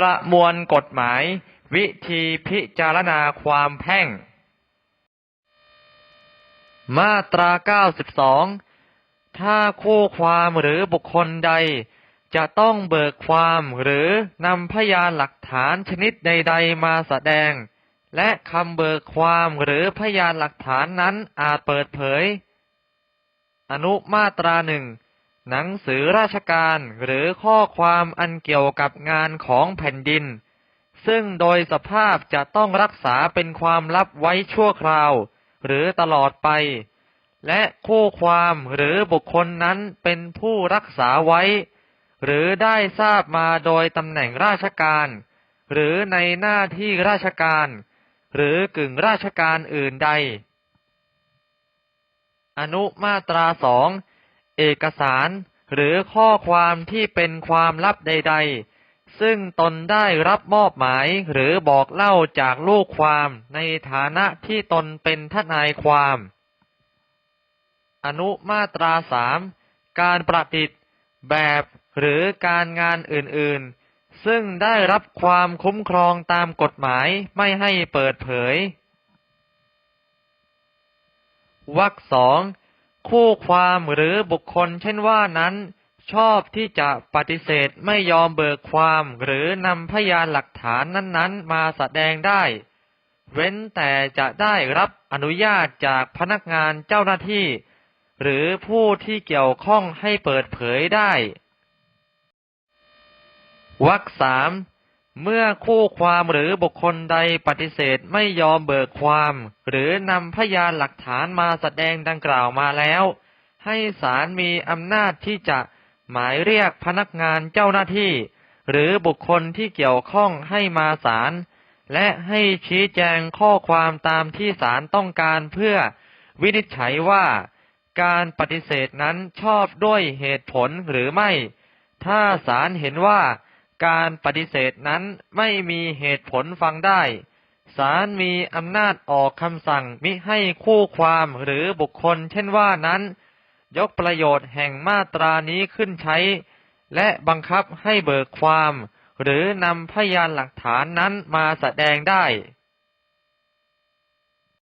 ประมวลกฎหมาย วิธีพิจารณาความแพ่ง มาตรา 92 ถ้าคู่ความหรือบุคคลใด จะต้องเบิกความหรือนำพยานหลักฐานชนิดใด ๆ มาแสดง และคำเบิกความหรือพยานหลักฐานนั้นอาจเปิดเผย อนุมาตราหนึ่ง หนังสือราชการหรือข้อความอันเกี่ยวกับงานของแผ่นดิน ซึ่งโดยสภาพจะต้องรักษาเป็นความลับไว้ชั่วคราว หรือตลอดไป และคู่ความหรือบุคคลนั้นเป็นผู้รักษาไว้ หรือได้ทราบมาโดยตำแหน่งราชการ หรือในหน้าที่ราชการ หรือกึ่งราชการอื่นใด อนุมาตราสอง เอกสาร หรือข้อความที่เป็นความลับใด ๆ ซึ่งตนได้รับมอบหมายหรือบอกเล่าจากลูกความในฐานะที่ตนเป็นทนายความ อนุมาตราสามการประดิษฐ์ แบบหรือการงานอื่น ๆ ซึ่งได้รับความคุ้มครองตามกฎหมายไม่ให้เปิดเผย วรรคสอง คู่ความหรือบุคคลเช่นว่านั้น ชอบที่จะปฏิเสธไม่ยอมเบิกความหรือนำพยานหลักฐานนั้นๆ มาแสดงได้ เว้นแต่จะได้รับอนุญาตจากพนักงานเจ้าหน้าที่ หรือผู้ที่เกี่ยวข้องให้เปิดเผยได้วรรคสาม เมื่อคู่ความหรือบุคคลใดปฏิเสธไม่ยอมเบิกความ หรือนำพยานหลักฐานมาแสดงดังกล่าวมาแล้ว ให้ศาลมีอำนาจที่จะหมายเรียกพนักงานเจ้าหน้าที่ หรือบุคคลที่เกี่ยวข้องให้มาศาลและให้ชี้แจงข้อความตามที่ศาลต้องการเพื่อวินิจฉัยว่า การปฏิเสธนั้นชอบด้วยเหตุผลหรือไม่ ถ้าศาลเห็นว่า การปฏิเสธนั้นไม่มีเหตุผลฟังได้ศาลมีอำนาจออกคำสั่งมิให้คู่ความหรือบุคคล เช่นว่านั้น ยกประโยชน์แห่งมาตรานี้ขึ้นใช้ และบังคับให้เบิกความ หรือนำพยานหลักฐานนั้นมาแสดงได้